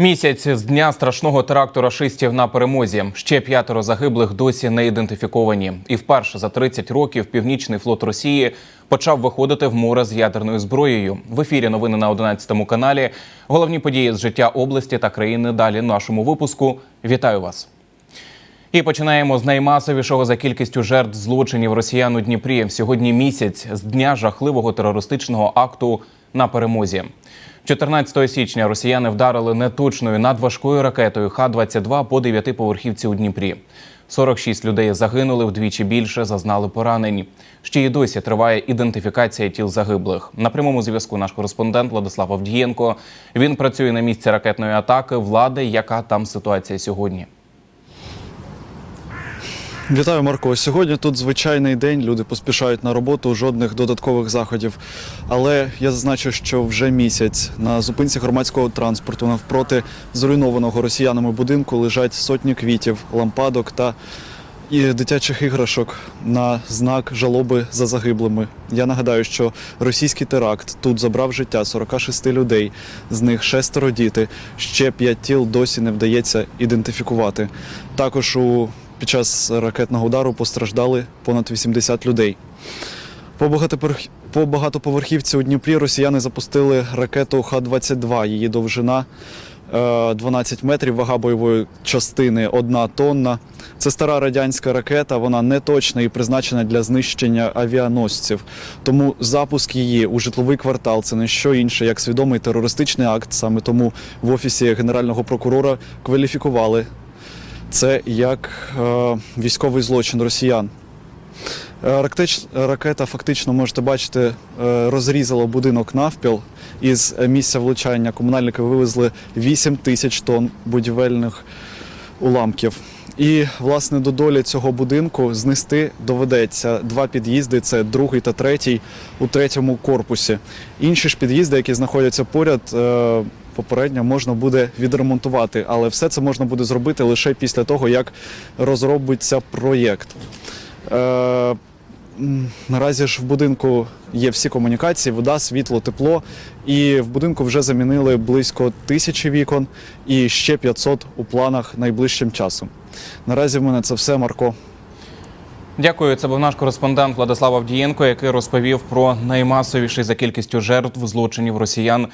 Місяць з дня страшного теракту рашистів на перемозі. Ще п'ятеро загиблих досі не ідентифіковані. І вперше за 30 років північний флот Росії почав виходити в море з ядерною зброєю. В ефірі новини на 11 каналі. Головні події з життя області та країни. Далі нашому випуску. Вітаю вас. І починаємо з наймасовішого за кількістю жертв злочинів росіян у Дніпрі. Сьогодні місяць з дня жахливого терористичного акту на перемозі. 14 січня росіяни вдарили неточною надважкою ракетою Х-22 по дев'ятиповерхівці у Дніпрі. 46 людей загинули, вдвічі більше зазнали поранень. Ще й досі триває ідентифікація тіл загиблих. На прямому зв'язку наш кореспондент Владислав Авдієнко. Він працює на місці ракетної атаки. Влади, яка там ситуація сьогодні? Вітаю, Марко. Сьогодні тут звичайний день. Люди поспішають на роботу, жодних додаткових заходів. Але я зазначу, що вже місяць на зупинці громадського транспорту навпроти зруйнованого росіянами будинку лежать сотні квітів, лампадок та і дитячих іграшок на знак жалоби за загиблими. Я нагадаю, що російський теракт тут забрав життя 46 людей, з них шестеро діти. Ще п'ять тіл досі не вдається ідентифікувати. Також у під час ракетного удару постраждали понад 80 людей. По, багатоповерх... багатоповерхівці у Дніпрі росіяни запустили ракету Х-22. Її довжина е, 12 метрів, вага бойової частини 1 тонна. Це стара радянська ракета, вона не точна і призначена для знищення авіаносців. Тому запуск її у житловий квартал це не що інше, як свідомий терористичний акт. Саме тому в офісі генерального прокурора кваліфікували це як е, військовий злочин росіян. Е, рактич- Ракета фактично можете бачити, е, розрізала будинок навпіл. Із місця влучання комунальники вивезли 8 тисяч тонн будівельних уламків. І, власне, до долі цього будинку знести доведеться два під'їзди: це другий та третій у третьому корпусі. Інші ж під'їзди, які знаходяться поряд, е, попередньо можна буде відремонтувати, але все це можна буде зробити лише після того, як розробиться проєкт. Е, Наразі ж в будинку є всі комунікації, вода, світло, тепло. І в будинку вже замінили близько тисячі вікон і ще 500 у планах найближчим часом. Наразі в мене це все, Марко. Дякую. Це був наш кореспондент Владислав Авдієнко, який розповів про наймасовіший за кількістю жертв злочинів росіян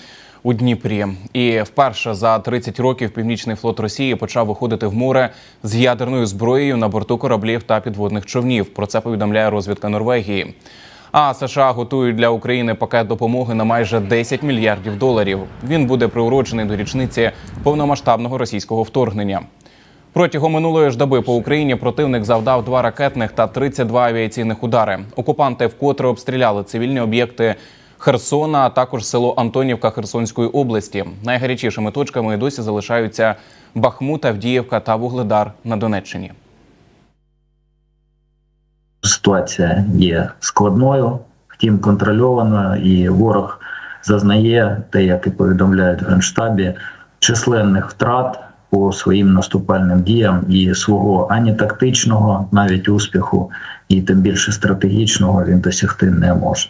у Дніпрі. І вперше за 30 років Північний флот Росії почав виходити в море з ядерною зброєю на борту кораблів та підводних човнів. Про це повідомляє розвідка Норвегії. А США готують для України пакет допомоги на майже 10 мільярдів доларів. Він буде приурочений до річниці повномасштабного російського вторгнення. Протягом минулої ж доби по Україні противник завдав два ракетних та 32 авіаційних удари. Окупанти вкотре обстріляли цивільні об'єкти Херсона, а також село Антонівка Херсонської області. Найгарячішими точками досі залишаються Бахмут, Авдіївка та Вугледар на Донеччині. Ситуація є складною, втім контрольованою, і ворог зазнає, те, як і повідомляють в Генштабі, численних втрат по своїм наступальним діям і свого ані тактичного, навіть успіху, і тим більше стратегічного він досягти не може.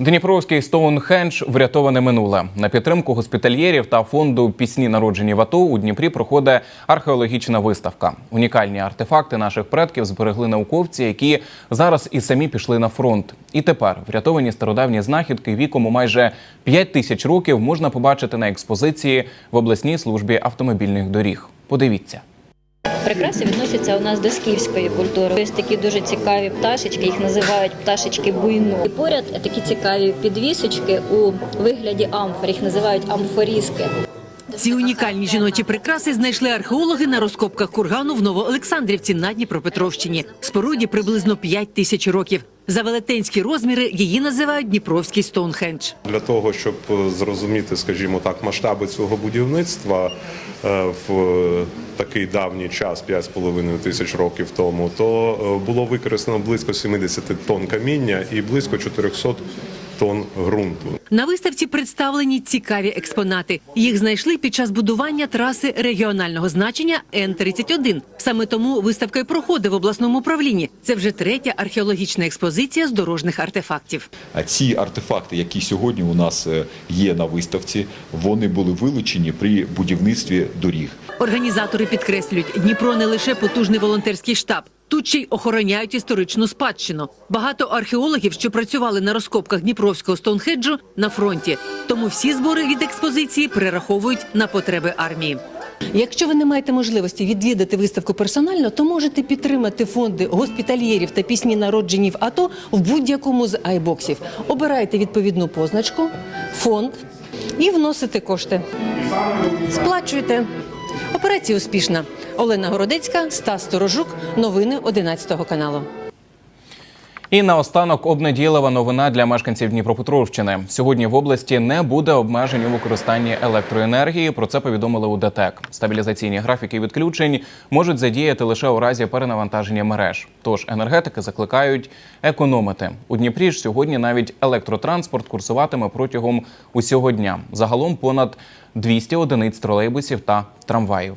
Дніпровський Стоунхендж врятоване минуле на підтримку госпітальєрів та фонду пісні народжені в АТО у Дніпрі проходить археологічна виставка. Унікальні артефакти наших предків зберегли науковці, які зараз і самі пішли на фронт. І тепер врятовані стародавні знахідки віком у майже 5 тисяч років можна побачити на експозиції в обласній службі автомобільних доріг. Подивіться. Прикраси відносяться у нас до скіфської культури. Ось такі дуже цікаві пташечки, їх називають пташечки буйну. І поряд такі цікаві підвісочки у вигляді амфор, їх називають амфорізки. Ці унікальні жіночі прикраси знайшли археологи на розкопках кургану в Новоолександрівці на Дніпропетровщині. Споруді приблизно 5 тисяч років. За велетенські розміри її називають Дніпровський Стоунхендж. Для того щоб е, зрозуміти, скажімо так, масштаби цього будівництва е, в такий давній час, 5,5 тисяч років тому, то е, було використано близько 70 тонн каміння і близько 400 тонн ґрунту. На виставці представлені цікаві експонати. Їх знайшли під час будування траси регіонального значення Н-31. Саме тому виставка й проходить в обласному управлінні. Це вже третя археологічна експозиція з дорожніх артефактів. А ці артефакти, які сьогодні у нас е, є на виставці, вони були вилучені при будівництві доріг. Організатори підкреслюють, Дніпро не лише потужний волонтерський штаб. Тут ще й охороняють історичну спадщину. Багато археологів, що працювали на розкопках Дніпровського Стоунхеджу, на фронті. Тому всі збори від експозиції перераховують на потреби армії. Якщо ви не маєте можливості відвідати виставку персонально, то можете підтримати фонди госпітальєрів та пісні народжені в АТО в будь-якому з айбоксів. Обирайте відповідну позначку, фонд і вносите кошти. Сплачуйте. Операція успішна. Олена Городецька, Стас Сторожук. Новини 11 каналу. І наостанок обнадійлива новина для мешканців Дніпропетровщини. Сьогодні в області не буде обмежень у використанні електроенергії. Про це повідомили у ДТЕК. Стабілізаційні графіки відключень можуть задіяти лише у разі перенавантаження мереж. Тож енергетики закликають економити. У Дніпрі ж сьогодні навіть електротранспорт курсуватиме протягом усього дня. Загалом понад 200 одиниць тролейбусів та трамваїв.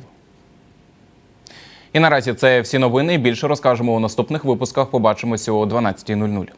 І наразі це всі новини. Більше розкажемо у наступних випусках. Побачимося о 12.00.